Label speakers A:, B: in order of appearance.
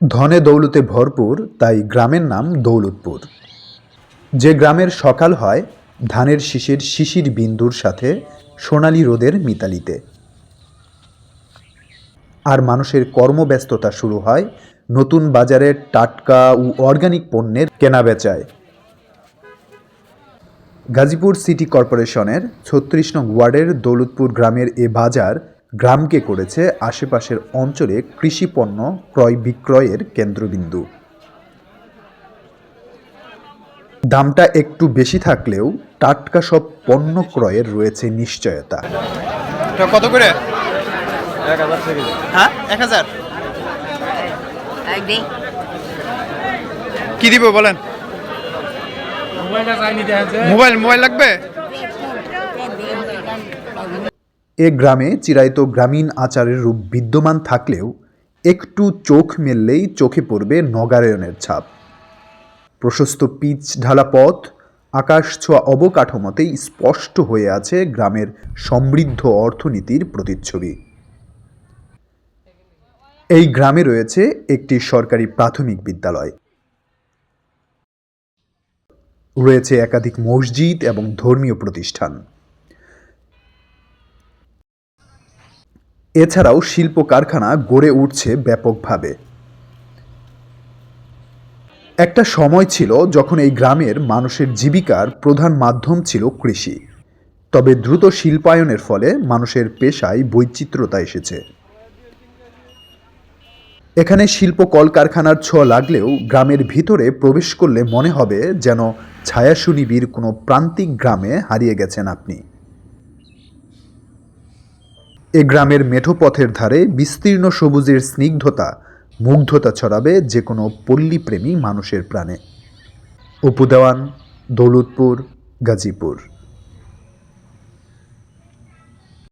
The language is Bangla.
A: ধনে দৌলতে ভরপুর, তাই গ্রামের নাম দৌলতপুর। যে গ্রামের সকাল হয়, ধানের শীষের শিশির বিন্দুর সাথে সোনালি রোদের মিতালিতে। আর মানুষের কর্মব্যস্ততা শুরু হয় নতুন বাজারের টাটকা ও অর্গানিক পণ্যের কেনাবেচায় গাজীপুর সিটি কর্পোরেশনের ছত্রিশ নং ওয়ার্ডের দৌলতপুর গ্রামের এ বাজার গ্রামকে করেছে আশেপাশের অঞ্চলে কৃষি পণ্য ক্রয় বিক্রয়ের কেন্দ্রবিন্দু। দামটা একটু বেশি থাকলেও টাটকা সব পণ্য ক্রয়ের রয়েছে নিশ্চয়তা।
B: কত করে? হ্যাঁ? এক হাজার? কি দিব বলেন? মোবাইল মোবাইল লাগবে?
A: এ গ্রামে চিরায়ত গ্রামীণ আচারের রূপ বিদ্যমান থাকলেও একটু চোখ মেললেই চোখে পড়বে নগারায়ণের ছাপ। প্রশস্ত পিচ ঢালা পথ, আকাশ ছোঁয়া অবকাঠামোতেই স্পষ্ট হয়ে আছে গ্রামের সমৃদ্ধ অর্থনীতির প্রতিচ্ছবি। এই গ্রামে রয়েছে একটি সরকারি প্রাথমিক বিদ্যালয়। রয়েছে একাধিক মসজিদ এবং ধর্মীয় প্রতিষ্ঠান। এছাড়াও শিল্প কারখানা গড়ে উঠছে ব্যাপকভাবে। একটা সময় ছিল যখন এই গ্রামের মানুষের জীবিকার প্রধান মাধ্যম ছিল কৃষি। তবে দ্রুত শিল্পায়নের ফলে মানুষের পেশায় বৈচিত্র্যতা এসেছে। এখানে শিল্প কলকারখানার ছোঁয়া লাগলেও গ্রামের ভিতরে প্রবেশ করলে মনে হবে যেন ছায়াশুনিবির কোনো প্রান্তিক গ্রামে হারিয়ে গেছেন আপনি। এ গ্রামের মেঠো পথের ধারে বিস্তীর্ণ সবুজের স্নিগ্ধতা, মুগ্ধতা ছড়াবে যে কোনো পল্লীপ্রেমী মানুষের প্রাণে। উপদেওয়ান দৌলতপুর, গাজীপুর।